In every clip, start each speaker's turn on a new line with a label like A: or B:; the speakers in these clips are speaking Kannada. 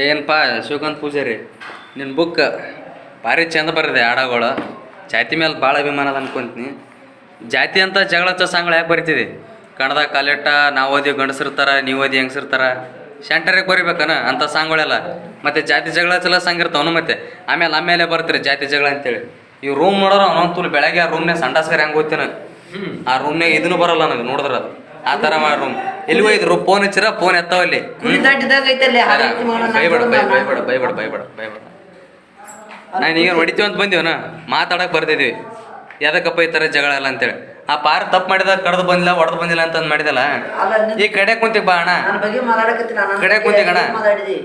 A: ಏನಪ್ಪ, ಶಿವಕಾಂತ್ ಪೂಜಾರಿ ನಿನ್ನ ಬುಕ್ ಭಾರಿ ಚಂದ ಬರದೆ ಹಾಡಗಳು. ಜಾತಿ ಮೇಲೆ ಭಾಳ ಅಭಿಮಾನ ಅದ ಅನ್ಕೊಂತೀನಿ. ಜಾತಿ ಅಂತ ಜಗಳ ಸಾಂಗ್ಗಳು ಯಾಕೆ ಬರಿತಿದೆ? ಕನ್ನಡ ಕಾಲಿಟ್ಟ, ನಾವು ಓದಿ ಗಂಡಸಿರ್ತಾರ ನೀವು ಓದಿ ಹೆಂಗಸಿರ್ತಾರ ಸೆಂಟರಿಗೆ ಬರಿಬೇಕನ ಅಂತ ಸಾಂಗ್ಗಳೆಲ್ಲ ಮತ್ತೆ ಜಾತಿ ಜಗಳ ಚಲ ಸಾಂಗ್ ಇರ್ತಾವನು ಮತ್ತೆ. ಆಮೇಲೆ ಆಮೇಲೆ ಬರ್ತೀರಿ ಜಾತಿ ಜಗಳ ಅಂತೇಳಿ. ಈ ರೂಮ್ ನೋಡೋರು ಅವನೊಂದು ತುಲ್ ಬೆಳಗ್ಗೆ ಆ ರೂಮ್ನಾಗ ಸಂಡಾಸ್ಕರ ಹೆಂಗೆ ಓದ್ತೀನಿ ಆ ರೂಮ್ನಾಗ ಇದನ್ನು ಬರಲ್ಲ ನನಗೆ ನೋಡಿದ್ರೆ ಆ ಥರ ಮಾಡ್ರು ಎಲ್ಲಿ ಹೋಯ್ತು ಫೋನ್ ಹಚ್ಚಿರ? ಫೋನ್
B: ಎತ್ತಾವ ಅಲ್ಲಿ.
A: ಬೈಬೇಡ ಬೈಬೇಡ ಬೈಬೇಡ ಬೈಬೇಡ ಬೈಬೇಡ ನಾನು. ಈಗ ಹೊಡಿತೀವಿ ಅಂತ ಬಂದೀವನ? ಮಾತಾಡಕ್ ಬರ್ತಿದ್ವಿ ಯಾವ್ದಕ್ಕಪ್ಪ ಈ ತರ ಜಗಳ ಎಲ್ಲ ಅಂತೇಳಿ. ಆ ಪಾರ್ ತಪ್ಪು ಮಾಡಿದ ಕಡ್ದು ಬಂದಿಲ್ಲ ಹೊಡೆದು ಬಂದಿಲ್ಲ ಅಂತ ಅಂದ್ ಮಾಡಿದಲ್ಲ ಈ ಕಡೆ ಕುಂತಿ ಬಾ ಅಣ್ಣ. ಕಡೆ ಕುಂತಿ ಅಣ್ಣ
B: ಮಾತಾಡಿದಿ?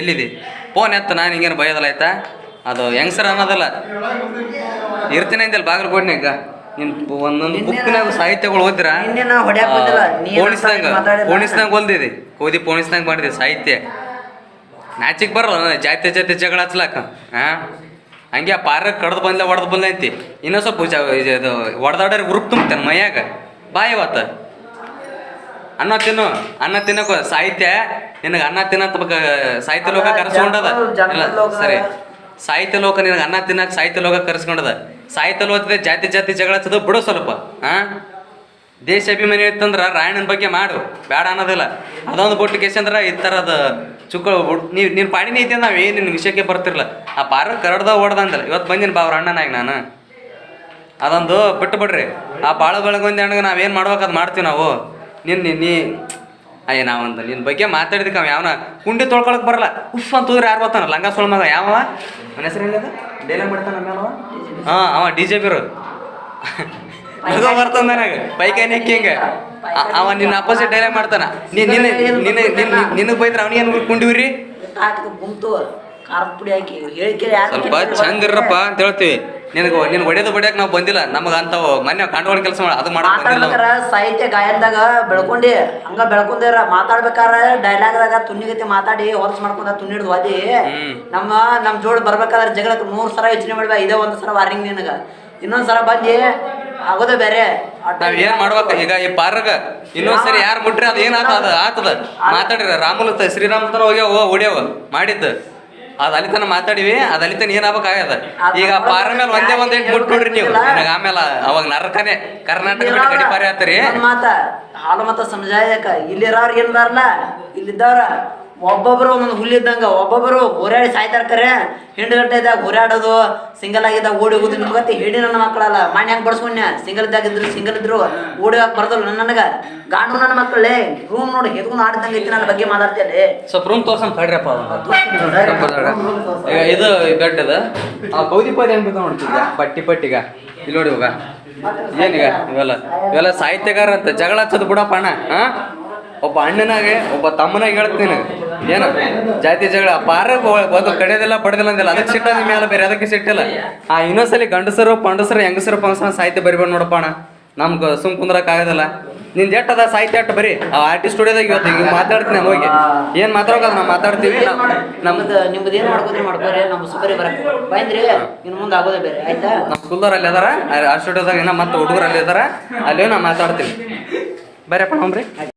A: ಎಲ್ಲಿದಿ? ಫೋನ್ ಎತ್ತ ನಾನು ಹಿಂಗೇನು ಬೈಯೋದಲ್ಲ ಆಯ್ತಾ? ಅದು ಹೆಂಗ್ಸರ ಅನ್ನೋದಲ್ಲ. ಇರ್ತೀನಿ ಅಂತೇಳಿ ಬಾಗಲಕೋಟ್ನಾಗ ನಿನ್ ಒಂದೊಂದು ಬುಕ್ನಾಗ ಸಾಹಿತ್ಯಗಳು ಓದಿರ
B: ನಿನ್ನೆ
A: ಓದಿದೆ ಓದಿ? ಕೋದಿ ಮಾಡಿದೆ ಸಾಹಿತ್ಯ. ನಾಚಿಕ್ ಬರಲ್ಲ ಜಾತಿ ಜಾತಿ ಜಗಳ ಹಚ್ಲಾಕ. ಹಾ ಹಂಗೆ ಆ ಪಾರ ಕಡ್ದು ಬಂದ ಹೊಡೆದು ಬಂದ ಐತಿ ಇನ್ನೂ ಸ್ವಲ್ಪ ಇದು ಹೊಡೆದಾಡ್ರಿ ಉರುಪ್ ತುಂಬ್ತಾನೆ ಮೈಯಾಗ. ಬಾಯ್ ಇವತ್ತ. ಅನ್ನ ತಿನ್ನು ಅನ್ನ ತಿನ್ನಕ ಸಾಹಿತ್ಯ ನಿನಗ ಅನ್ನ ತಿನ್ನತ್ ಬಕ ಸಾಹಿತ್ಯ ಲೋಕ ಕರೆಸ್ಕೊಂಡದ. ಇಲ್ಲ ಸರಿ. ಸಾಹಿತ್ಯ ಲೋಕ ನಿನಗೆ ಅನ್ನ ತಿನ್ನಕ್ ಸಾಹಿತ್ಯ ಲೋಕ ಕರೆಸ್ಕೊಂಡದ. ಸಾಹಿತ್ಯ ಓದಿದ್ರೆ ಜಾತಿ ಜಾತಿ ಜಗಳ ಹಚ್ಚೋದು ಬಿಡು ಸ್ವಲ್ಪ ಹಾ ದೇಶ ಅಭಿಮಾನಿ ಇತ್ತಂದ್ರ ರಾಯಣ್ಣನ ಬಗ್ಗೆ ಮಾಡು ಬೇಡ ಅನ್ನೋದಿಲ್ಲ. ಅದೊಂದು ಬುಟ್ಟು ಕೇಸಂದ್ರೆ ಈ ಥರದ ಚುಕ್ಕ ನೀವು, ನೀನು ಪಾಡಿನೇ ಐತಿ ನಾವು ಏನು ನಿನ್ನ ವಿಷಯಕ್ಕೆ ಬರ್ತಿರಲ್ಲ ಆ ಪಾರ ಕರಡ್ದ ಓಡದ ಅಂದಲ್ಲ ಇವತ್ತು ಬಂದೀನಿ ಬಾ ಅವ್ರ ಅಣ್ಣನಾಗ ನಾನು. ಅದೊಂದು ಬಿಟ್ಟು ಬಿಡ್ರಿ. ಆ ಬಾಳ ಬೆಳಗೊಂದು ಅಣ್ಣಗೆ ನಾವೇನು ಮಾಡ್ಬೇಕು ಅದು ಮಾಡ್ತೀವಿ ನಾವು. ನಿನ್ನ ನೀ, ಅಯ್ಯ ನಾವೊಂದು ನಿನ್ನ ಬಗ್ಗೆ ಮಾತಾಡಿದಕ್ಕೆ ಯಾವನ, ಕುಂಡಿ ತೊಳ್ಕೊಳಕ್ ಬರಲ್ಲ. ಉಫ್ ಅಂತ ಯಾರು ಬರ್ತಾನ ಲಂಗ ಸೊಳ ಮಗ ಯಾವ ನನ್ನ ಹೆಸರು ಏನಿದೆ? ಡೈಲಾಗ್ ಮಾಡ್ತಾನ ಹಾಂ ಅವ ಡಿ ಜೆ ಬಿರು ನಗು ಬರ್ತಾನ ನನಗೆ. ಪೈಕಾನಿ ಹಿಂಗೆ ಅವ ನಿನ್ನ ಅಪೋಸಿಟ್ ಡೈಲಾಗ್ ಮಾಡ್ತಾನ. ನೀ ನಿನ್ನ ನಿನ್ನ ನಿನ್ನ ನಿನಗೆ ಬೈದ್ರೆ ಅವನಿಗೆ ಕುಂಡಿವ್ರಿ?
B: ಹಾಕಿದ ಗುಂತು ಖಾರದ ಪುಡಿ ಹಾಕಿ.
A: ಸ್ವಲ್ಪ ಚಂದ ಇರ್ರಪ್ಪ ಅಂತ ಹೇಳ್ತೀವಿ. ನಿನಗೆ ನಿನ್ ಹೊಡೆದು ಬಡಿಯಕ್ ನಾವು ಬಂದಿಲ್ಲ. ನಮಗೆ ಅಂತಾವ ಮೊನ್ನೆ ಕಂಡುಗಳ ಕೆಲಸ ಮಾಡಿ ಅದು ಮಾಡಕ್ ಬಂದಿಲ್ಲ
B: ಮಾತಾಡ್ಬೇಕಾರ ಸಾಹಿತ್ಯ ಗಾಯನದಾಗ ಬೆಳ್ಕೊಂಡಿ ಹಂಗ ಬೆಳ್ಕೊಂಡಿರ ಮಾತಾಡ್ಬೇಕಾರ ಡೈಲಾಗ್ದಾಗ ತುನ್ನಿಗತಿ ಮಾತಾಡಿ ಹೊರಸ್ ಮಾಡ್ಕೊಂಡ ಓದಿ.
A: ಹ್ಮ್.
B: ನಮ್ಮ ನಮ್ ಜೋಡ್ ಬರ್ಬೇಕಾದ್ರೆ ಜಗಳಕ್ಕೆ ಮೂರ್ ಸಲ ಯೋಚನೆ ಮಾಡ್ಬೇಕ ಇದೇ ಒಂದ್ ಸಲ ವಾರಿಂಗ್ ನಿನಗ. ಇನ್ನೊಂದ್ ಸಲ ಬಂದಿ ಆಗೋದೇ ಬೇರೆ.
A: ನಾವ್ ಏನ್ ಮಾಡ್ಬೇಕ? ಈಗ ಈ ಪಾರ್ಗ ಇನ್ನೊಂದ್ಸರಿ ಯಾರು ಮುಟ್ರಿ ಅದ ಏನಾತ ಅದ ಆತದ. ಮಾತಾಡಿರ ರಾಮುಲ ಶ್ರೀರಾಮತನ ಹೋಗ್ಯಾವ ಹೊಡ್ಯಾವ. ಮಾಡಿದ್ದು. ಅದ್ ಅಲ್ಲಿ ತನ ಮಾತಾಡಿವಿ ಅದ್ ಅಲ್ಲಿ ತನ ಈಗ ಪಾರ ಮೇಲೆ ಒಂದೇ ಒಂದ್ ಎಂಟು ಮುಟ್ ನೋಡ್ರಿ ನೀವು. ನನಗ ಆಮೇಲೆ ಅವಾಗ ನರಕನೆ ಕರ್ನಾಟಕ ಬಿಟ್ಟು ಗಡಿ ಪಾರಿ ಆತರಿ
B: ಮಾತ ಹಾಲು ಮತ ಸಮಜಾಯಕ ಇಲ್ಲಿರೋರ್ಗೆ ಏನ್ದಾರಲ್ಲ ಇಲ್ಲಿದ್ದವ್ರ ಒಬ್ಬೊಬ್ರು ಒಂದೊಂದು ಹುಲ್ಲಿದ್ದಂಗೆ ಒಬ್ಬೊಬ್ರು ಹೋರಾಡಿ ಸಾಯ್ತಾರ ಕರೆ ಗಂಟೆ ಇದ್ದಾಗ ಹೋರಾಡೋದು ಸಿಂಗಲ್ ಆಗಿದ್ದಾಗ ಓಡಿ ಹೋಗುದು. ನಿಮ್ಗತ್ತೆ ಹಿಡಿ ನನ್ನ ಮಕ್ಕಳಲ್ಲ. ಮಣ್ಣೆ ಹೆಂಗ್ ಬಡ್ಸ್ಕೊಂಡ್ಯ ಸಿಂಗಲ್ ಇದ್ದಾಗ ಇದ್ರು ಸಿಂಗಲ್ ಇದ್ರು ಓಡಿ ಹಾಕಿ ಬರ್ದಲ್ಲ ನನ್ನ ನನಗ? ಗಾಂಡು ನನ್ನ ಮಕ್ಕಳೇ ರೂಮ್ ನೋಡಿ ಹೆದ್ಕೊಂಡು ಆಡ್ದಂಗೆ ಐತಿ ನನ್ನ ಬಗ್ಗೆ ಮಾತಾಡ್ತೇನೆ
A: ಸ್ವಲ್ಪ ರೂಮ್ ತೋರ್ಸಂತ ಕಡ್ರಪ್ಪ ಇದು ಬೆಡ್ ಅದ ಆ ಕೌದಿ ಪದ ಹೆಂಗ್ ಬಿದ್ದಾವ ನೋಡ್ತಿದ್ಯ ಪಟ್ಟಿ ಪಟ್ಟಿಗ ಇಲ್ಲಿ ನೋಡಿ ಇವಾಗ. ಏನೀಗ ಇವೆಲ್ಲ. ಇವೆಲ್ಲ ಸಾಹಿತ್ಯಗಾರ ಅಂತ ಜಗಳ ಹಚ್ಚೋದು ಬಿಡಪ್ಪ ಅಣ್ಣ ಹಾ ಒಬ್ಬ ಅಣ್ಣನಾಗೆ ಒಬ್ಬ ತಮ್ಮನಾಗಿ ಹೇಳ್ತೀನಿ ಏನು? ಜಾತಿ ಜಗಳ. ಪಾರ ಒಂದು ಕಡೆದೆಲ್ಲ ಪಡೆದಿಲ್ಲ ಅಂದಿಲ್ಲ. ಅದಕ್ಕೆ ಸಿಟ್ಟ ನಿಮ್ಮ ಮೇಲೆ ಬೇರೆ ಅದಕ್ಕೆ ಸಿಟ್ಟಿಲ್ಲ ಆ ಇನ್ನೊಂದ್ಸಲಿ ಗಂಡಸರು ಪಂಡಸರು ಹೆಂಗಸರು ಪಂಗಸರು ಸಾಹಿತ್ಯ ಬರಿಬೇಡ ನೋಡಪ್ಪ ಅಣ್ಣ. ನಮ್ಗೆ ಸುಮ್ ಕುಂದ್ರಕ್ ನಿನ್ನಿಂದ ಎಟ್ ಅದ ಸಾಹಿತ್ಯ ಅಟ್ ಬರೀ. ಆ ಆರ್ಟಿಸ್ಟ್ ಸ್ಟುಡಿಯೋದಾಗ ಇವತ್ತು ಈಗ ಮಾತಾಡ್ತೀನಿ ನಾನು ಹೋಗಿ. ಏನ್ ಮಾತಾಡೋದು ನಾವು ಮಾತಾಡ್ತೀವಿ. ನಮ್- ನಮ್
B: ನಮ್ದು ನಿಮ್ದು ಏನು ಮಾಡ್ಕೋದ್ರಿ ಮಾಡ್ಕೋರಿ. ನಮ್ಮ ಸುಪರಿ ಬರ ಬಂದ್ರಿ. ಇನ್ನು ಮುಂದೆ ಆಗೋದೇ ಬೇರೆ. ಆಯ್ತಾ?
A: ನಮ್ಮ ಸ್ಕೂಲ್ದವ್ರು ಅಲ್ಲಿ ಅದಾರ. ಆ ಸ್ಟುಡಿಯೋದಾಗ ಇನ್ನ ಮತ್ತೆ ಹುಡುಗರು ಅಲ್ಲಿ ಅದಾರ ಮಾತಾಡ್ತೀನಿ ಬರ್ಯಪ್ಪ ನೋಡ್ರಿ